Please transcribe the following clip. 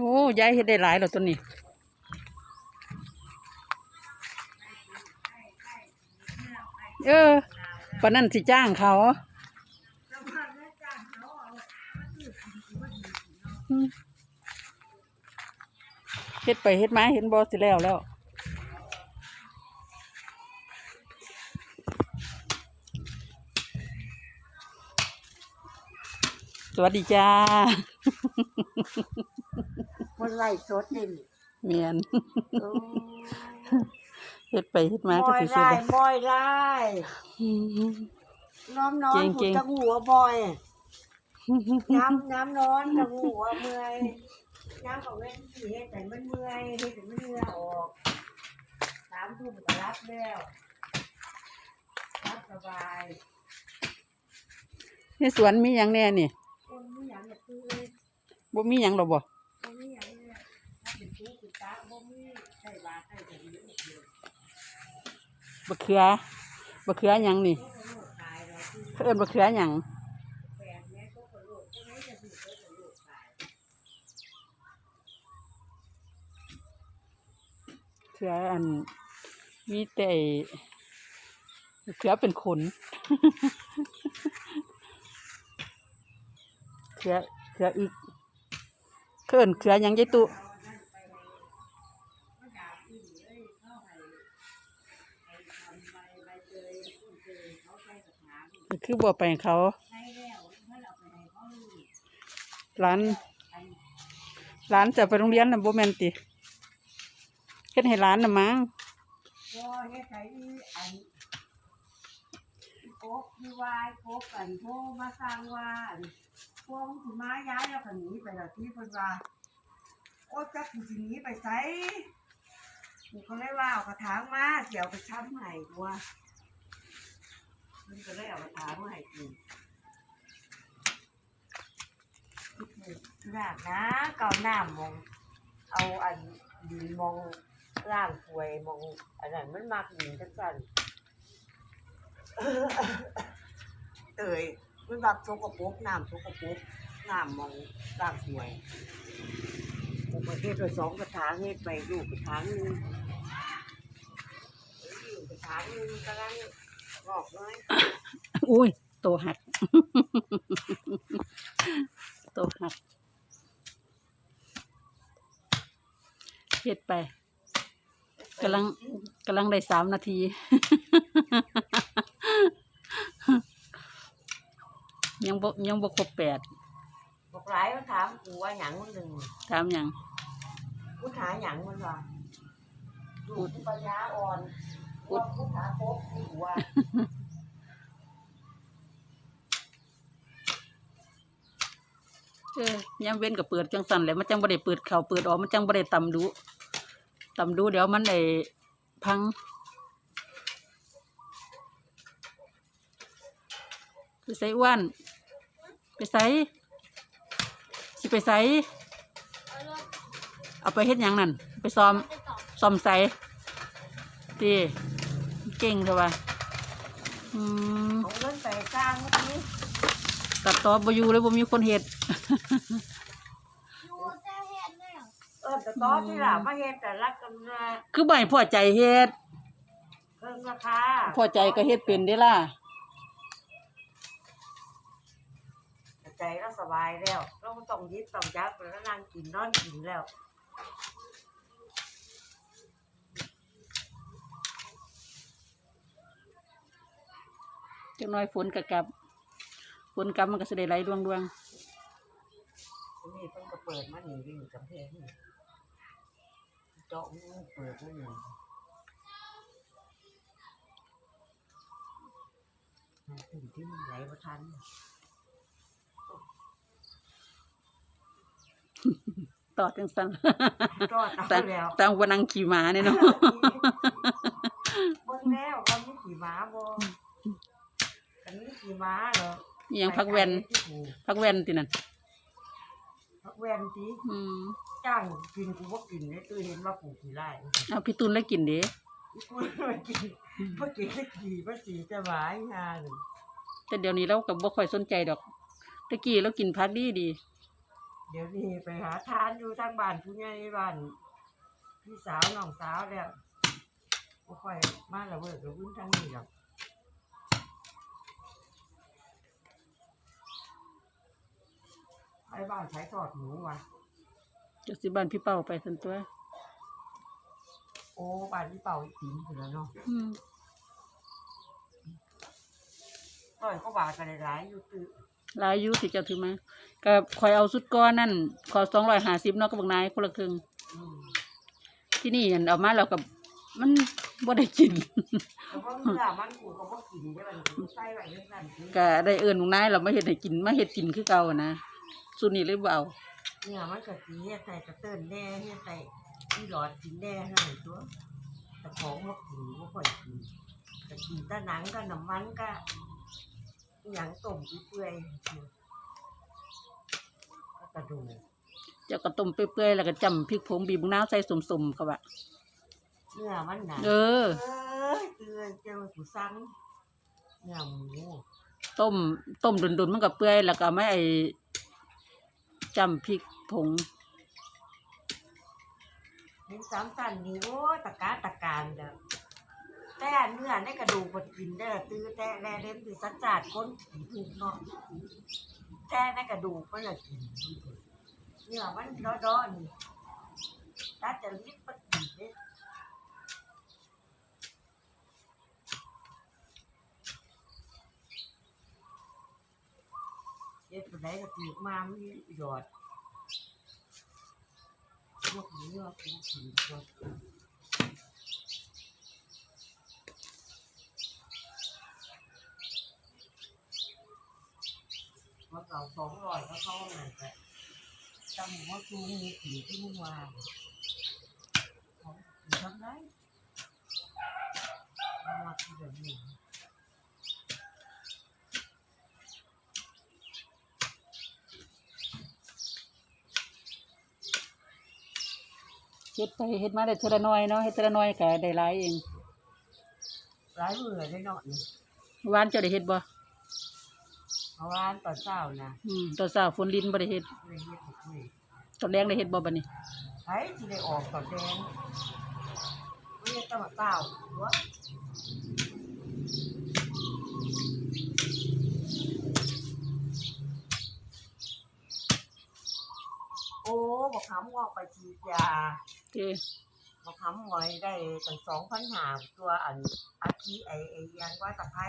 โอ้ยายเฮ็ดได้หลายแล้วตัวนี้เออปนนั้นสิจ้างเขาเฮ็ดไปเฮ็ดมาเห็นบ่สิแล้วแล้วสวัสดีจ้า มันไล่สดนี่เมียนโอ้เฮ็ดไปเฮ็ดมาบก็อยสิสุดไล่แล้วบอยไล่น้อมนอนเก่งๆหูตะหัวบอย น้ำน้ำนอนตะหัวเมื่อยน้ำของเล่นสีเฮ็ดแต่มันเมื่อยเฮ็ดแต่มันเหงื่อออกสามทุ่มก็รับแล้วรับสบายในสวนมีหยังแน่นี่คนไม่อยากจะซื้อบ่มีหยังหรอกบ่ บะเขือบะเขือยังนี่เพื่อนบะเขือยังเขืออันมีแต่เขือเป็นขนเขือเขืออีกเขื่อนเขือยังยี่ตุ ก็ด่าอีกเลยเข้าไปไอ้ทำใบใบเตยต้นเตยเขาใส่กระถาง คือบ่ไปให้เขาใช้แล้วเมื่อเราไปให้เขาลูกร้านร้านจะไปโรงเรียนน่ะบ่แมนติเฮ็ดให้ร้านน่ะมั้งก็เฮ็ดใช้อีอันโก๊กที่วายก๊กอันโทรมาสร้างว่าอันพวกสิมาย้ายแล้วก็หนีไปแล้วที่เพิ่นว่าโอ้จักกูสิหนีไปไสกูก็เลยว่าเอากระถางมาเดี๋ยวไปช้ำให้ตัว มันก็เลยเอากระถางมาให้กูยากนะเกาหน้ามอง เอาอันดินมองล่างถวยมองอันนั้นมันมากดินจังสั่นเอ่ยมันแบักโชกปรกน้ำโชกปรกน้ำมองล่างถวยผมมาเฮ็ดไปสองกระถางเฮ็ดไปลูกกระถางนึงลูกกระถางนึงกำลัง งอกน้อยอุ้ยโตหักโตหักเฮ็ดไปกำลังกำลังได้สามนาที ยังบ่ยังบ่ครบแปดบอกหลายมันถามกูว่าหยังมันหนึ่งถามหยังกูถามหยังมันว่าลูกกูปัญญาอ่อนกูกูถามโป๊กกูว่า เออยามเว้นก็เปิดจังสันแหละมันจังบ่ได้เปิดเข้าเปิดออกมันจังบ่ได้ตำดูตำดูเดี๋ยวมันไอ้พังไปใส่อ้วนไปใส่สิไปใส่เอาไปเฮ็ดยังนั่นไปซ้อมซ้อมใส่ตีเก่งเถอะวะอืมเอาเงินไปสร้างเมื่อกี้ ตัดต่อบ่อยู่เลยบ่มีคนเฮ็ดเออแต่ตอนที่หล่ะมาเฮ็ดแต่รักกันนะคือบ่ให้พอใจเฮ็ด เพิ่งราคาพอใจก็เฮ็ดเป็นเด้ล่ะ ใจเราสบายแล้ว เราไม่ต้องยึดต้องยักแล้วนั่งกินนอนกินแล้วจังน้อยฝนก็กลับ ฝนกลับมันก็สิได้ไหลดวงดวงทีนี้เพิ่งก็เปิดมาหนีวิ่งกำแพงนี่เจาะมือเปิดมาหนีถึงที่มันไหลมาทันๆต่อจังซั่นจอดเอาต่างแล้วต่างว่านั่งขี่ม้าเนี่ยเนาะเบิ่งแล้วว่ามีขี่ม้าบ่อันนี้ขี่ม้าเหรอ อิหยังพักแว่นพักแว่นตินั่นพักแว่นสิอืมจ้างกินกูบ่กินเลยตื่นเห็นว่ากูขี่ไล่เอาพี่ตุนแล้วกินเด้กูมากินมากินได้ขี่มาสีจะหวายงานแต่เดี๋ยวนี้เราก็บ่ค่อยสนใจดอกตะกี้เรากินผักดีดีมเดี๋ยวนี้ไปหาทานอยู่ทางบ้านผู้ใหญ่บ้านพี่สาวน้องสาวแล้วบ่ค่อยมาละเวิร์กละวุ่นทางนี้หรอก บ้านใช้ทอดหมูว่ะจะสิบ้านพี่เป้าไปสันตัว โอ้บ้านพี่เป่าอีกทีนึงแล้วเนาะอืมต่อยเขาบาดกันหลายๆอยู่ตื้อหลายอยู่สิเจ้าถือมาก็คอยเอาสุดก้อนนั่นขอ250เนาะกับบักนายคนละครึ่งอืมที่นี่อันเอามาแล้วก็มันบ่ได้กิน แต่ว่าเมื่อมันกูก็บ่กินได้มันใส่ไว้ในนั้นสิก็ได้เอิ้นบักนายเรามาเฮ็ดให้กินมาเฮ็ดกินคือเก่าอะนะ สุดนี้เลยบ่เอาเนี่ยมันก็สิเฮ็ดใส่กระเติ้นแน่เฮ็ดใส่ที่หลอดกินแน่ให้ตัวแต่ของบ่กินบ่ค่อยกินแต่กินแต่หนังก็น้ำมันก็อหยังต้มเปื่อยๆก็กระดูกเจ้าก็ต้มเปื่อยๆแล้วก็จำพริกผงบีบมะนาวใส่สมๆเขาว่าเนื้อมันหนาเออเอ้ยเตือนเจ้าผู้สั่งเนื้อหมูต้มต้มดุนๆมันก็เปื่อยแล้วก็ไม่ไอ้ จำพริกผงเห็นสามสันนี่โอ้ยตะกาตะการเด้อแต่เนื้อในกระดูกมันกินได้อตื้อแต่แลเล่นคือสัจจาดก้นผีถูกเนาะแต่ในกระดูกมันละกินเนื้อมันดอๆนี่ถ้าจะลิบมันกินเด้อเอ็ดคน ไหนก็ตีกมาไม่หยอดพวกนี้ว่าเป็นผีตัวว่าเก่าสองร้อยก็เข้าหนังแต่จำว่าจูมีผีที่มุ่งวางเขาผีทำได้มาลักที่แบบนี้ เฮ็ดไปเฮ็ดมาได้เท่าละน้อยเนาะเฮ็ดเท่าละน้อยก็ได้หลายเองร้ายมือได้เนาะนี่เมื่อวานเจ้าได้เฮ็ดบ่เพราะว่าตอนเช้านะอืมตอนเช้าฝนลิ้นบ่ได้เฮ็ดเลยเฮ็ดให้คุยตอนแรงได้เฮ็ดบ่บัดนี้ใครที่ได้ออกตอนแดงไม่ได้ต้องมาเต้าหัวโอ้บอกคำว่าไปฉีดยา จีมาทำหอยได้ตั้งสองพันหาตัวอันอาทิไอไอยังว่าตะไคร้